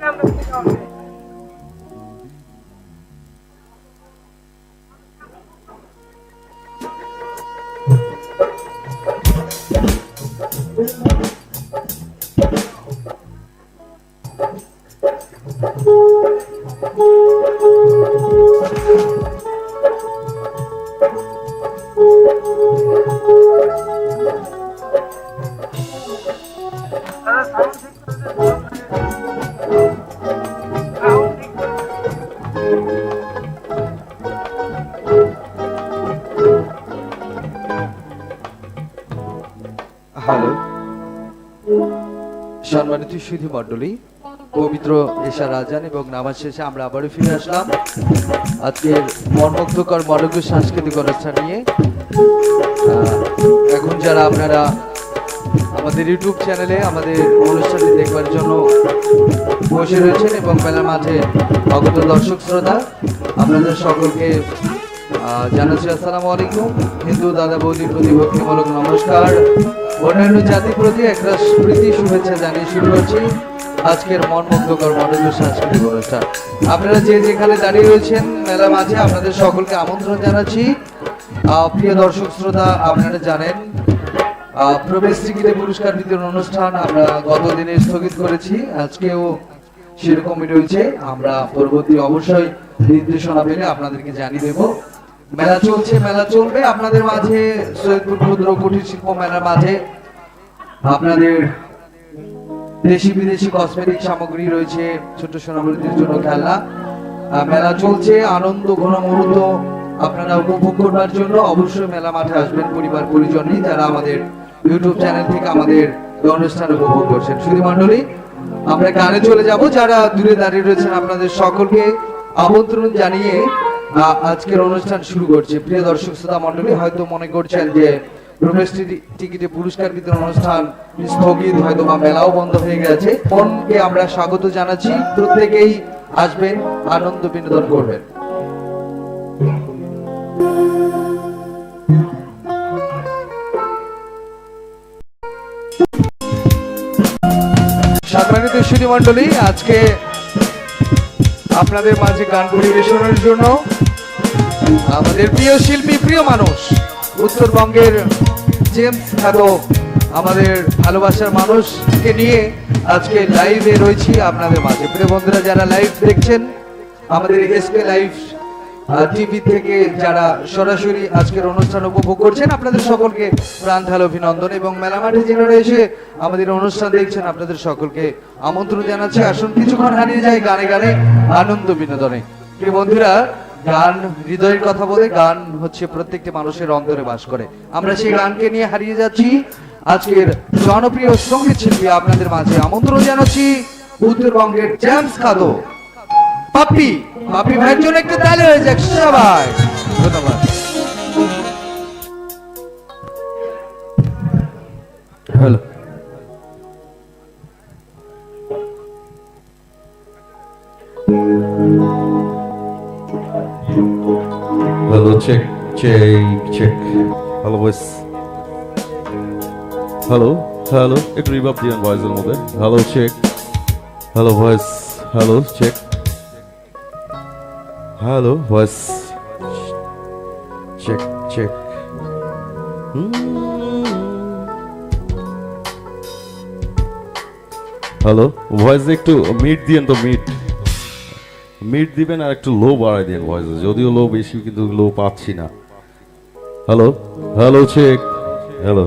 Hello সুধী মণ্ডলী, পবিত্র এশা রাজান এবং নামাজ শেষে আমরা আবারও ফিরে আসলাম। আজকের মর্মুগ্ধকর মনোজ্ঞ সাংস্কৃতিক অনুষ্ঠান নিয়ে। এখন যারা আপনারা আমাদের ইউটিউব চ্যানেলে আমাদের অনুষ্ঠানটি দেখবার জন্য বসে রয়েছেন এবং মেলার মাঝে অগত দর্শক শ্রোতা, আপনাদের সকলকে জানাচ্ছি আসসালামু আলাইকুম। হিন্দু দাদা বৌদির প্রতি নমস্কার। অন্যান্য জাতির প্রতি একটা প্রীতি শুভেচ্ছা জানিয়ে শুরু করছি আজকের মনমুগ্ধকর মনোযোগ সাংস্কৃতিক অনুষ্ঠান। আপনারা যে যেখানে দাঁড়িয়ে রয়েছেন মেলা মাঝে আপনাদের সকলকে আমন্ত্রণ জানাচ্ছি। প্রিয় দর্শক শ্রোতা, আপনারা জানেন প্রবেশ টিকিটে পুরস্কার বিতরণ অনুষ্ঠান আমরা গত দিনে স্থগিত করেছি। আজকেও সেরকমই রয়েছে। আমরা পরবর্তী অবশ্যই নির্দেশনা পেলে আপনাদেরকে জানিয়ে দেব। মেলা চলছে মেলা চলবে। আপনাদের মাঝে সৈয়দপুর ক্ষুদ্র কুটির শিল্প মেলার মাঝে আপনাদের দেশি বিদেশি কসমেটিক সামগ্রী রয়েছে ছোট সোনামণিদের জন্য আহ, মেলা চলছে আনন্দ ঘন মুহূর্ত আপনারা উপভোগ করবার জন্য। অবশ্যই মেলা মাঠে আসবেন পরিবার পরিজন নিয়ে যারা আমাদের ইউটিউব চ্যানেল থেকে আমাদের অনুষ্ঠান উপভোগ করছেন। শুধু মন্ডলী আমরা গানে চলে যাব। যারা দূরে দাঁড়িয়ে রয়েছেন আপনাদের সকলকে আমন্ত্রণ জানিয়ে আজকের অনুষ্ঠান শুরু করছে। প্রিয় দর্শক শ্রোতা মন্ডলী হয়তো মনে করছেন যে টিকিটে পুরস্কার বিতরণ অনুষ্ঠান স্থগিত হয়তো বা মেলাও বন্ধ হয়ে গেছে। মনকে আমরা স্বাগত জানাচ্ছি। প্রত্যেকেই আসবেন, আনন্দ বিনোদন করবেন। সম্মানিত সুধী মন্ডলী আজকে আপনাদের মাঝে গান পরিবেশনের জন্য আমাদের প্রিয় শিল্পী, প্রিয় মানুষ, উত্তরবঙ্গের জেমস খ্যাত আমাদের ভালোবাসার মানুষকে নিয়ে আজকে লাইভে রয়েছি আপনাদের মাঝে। প্রিয় বন্ধুরা, যারা লাইভ দেখছেন, আমাদের এসকে লাইভ টিভি থেকে যারা সরাসরি আজকের অনুষ্ঠান উপভোগ করছেন, আপনাদের সকলকে প্রাণ ঢাল অভিনন্দন এবং মেলা মাঠে যারা এসে আমাদের অনুষ্ঠান দেখছেন, আপনাদের সকলকে আমন্ত্রণ জানাচ্ছি। আসুন, কিছুক্ষণ হারিয়ে যায় গানে গানে আনন্দ বিনোদনে। প্রিয় বন্ধুরা, গান, হৃদয়ের কথা বলে গান হচ্ছে প্রত্যেকটি মানুষের অন্তরে বাস করে। আমরা সেই গানকে নিয়ে হারিয়ে যাচ্ছি। আজকের জনপ্রিয় সংগীত শিল্পী আপনাদের মাঝে আমন্ত্রণ জানাচ্ছি। উত্তরবঙ্গের জেমস খাদো। পাপি পাপি ভাইয়ের জন্য একটু তালে হয়ে যাক সবাই। ধন্যবাদ। Hello. Hello, check, check, check. Hello, voice. Hello hello একটু রিভাব দিয়েন ভয়েসের মধ্যে। Hello check hello voice hello check hello voice check check hello voice একটু মিট দিয়েন তো মিট মিট দিবেন আর একটু লো বাড়াই দিন ভয়েসে যদিও লো বেশি, কিন্তু লো পাচ্ছি না। হ্যালো হ্যালো চেক হ্যালো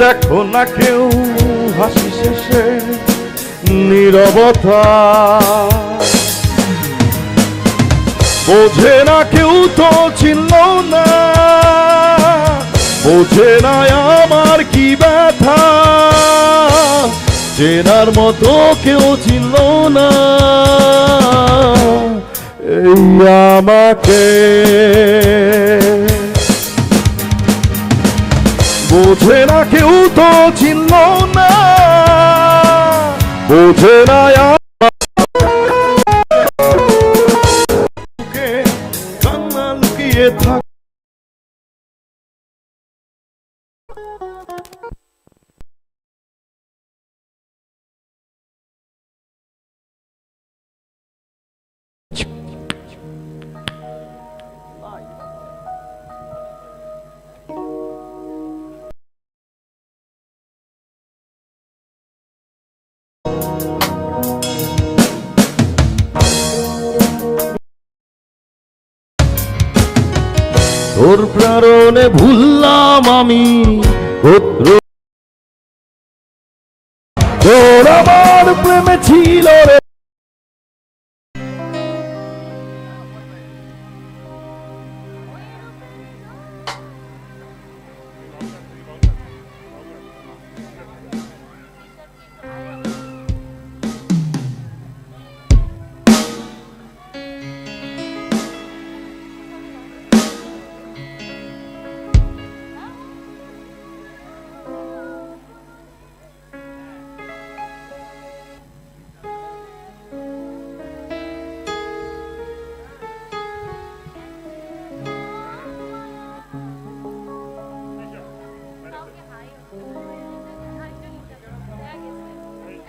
দেখো না কেউ হাসি শেষে নীরবতা। বোঝে না কেউ তো চিনল না। বোঝে না আমার কি ব্যথা। চেনার মতো কেউ চিনল না। এই আমাকে বোঝে না কেউ তো চিনল না। বোঝে না কান্না লুকিয়ে থাক। প্রাণে ভুললাম আমি। তোর আমার প্রেমে ছিল রে।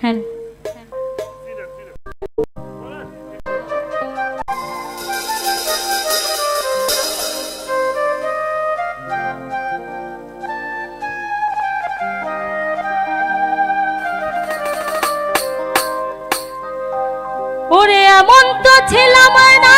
হ্যাঁ। ওরে এমন ছিলাম না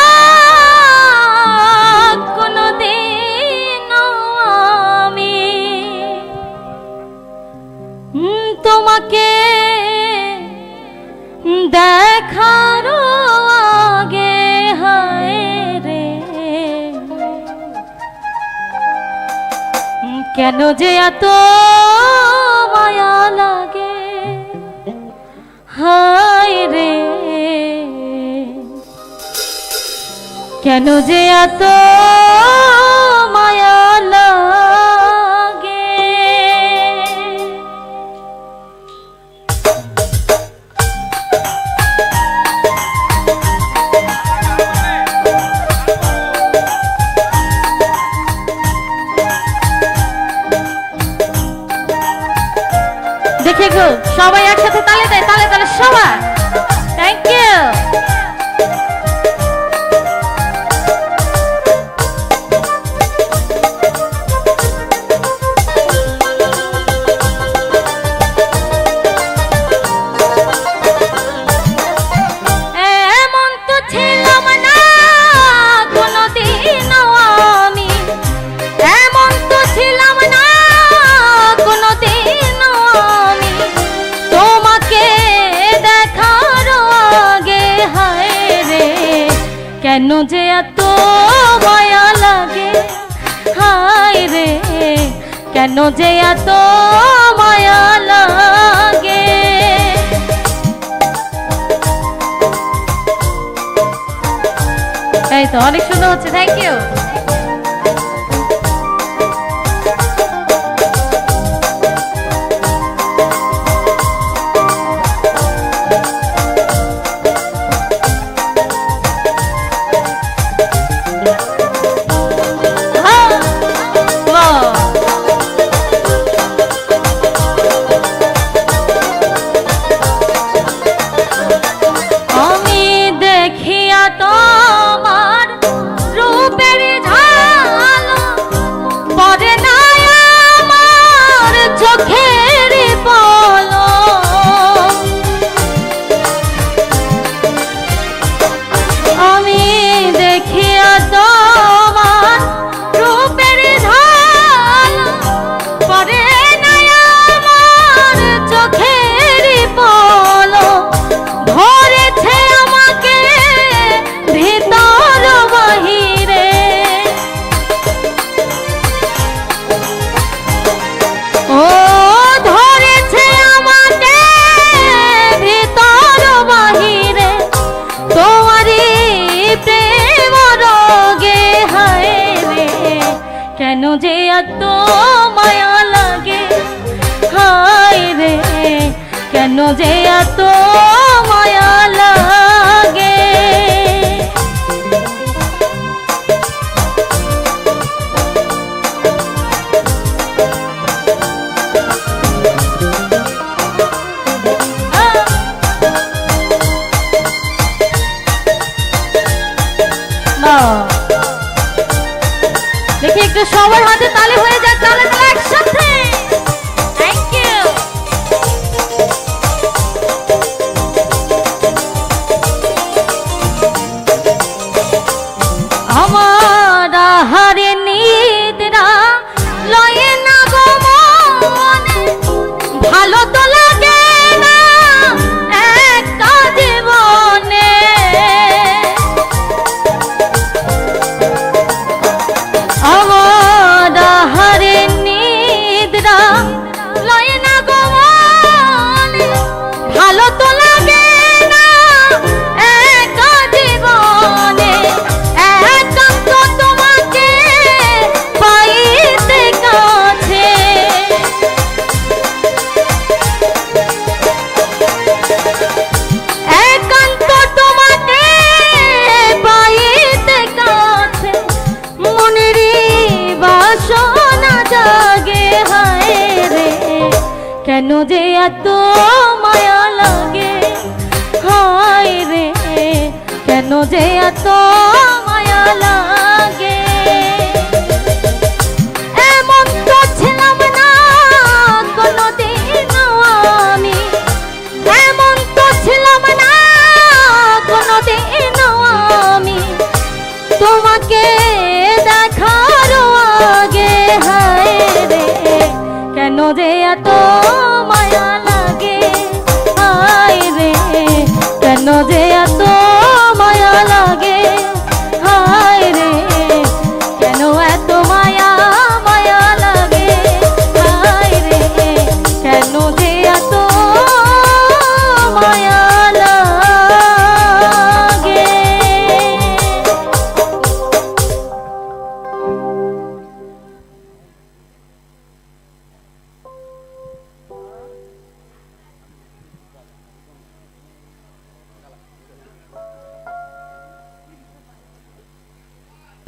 কেন যে এত মায়া লাগে? হায় রে। কেন যে এত দেখে গো সবাই একসাথে তালে দেয় তালে তালে সবাই থ্যাংক ইউ কেন যে এত মায়া লাগে? এই তো অনেক সুন্দর হচ্ছে থ্যাংক ইউ দেখি একটু সবার হাতে তালে হয়ে যায় তালে তালে একসাথে।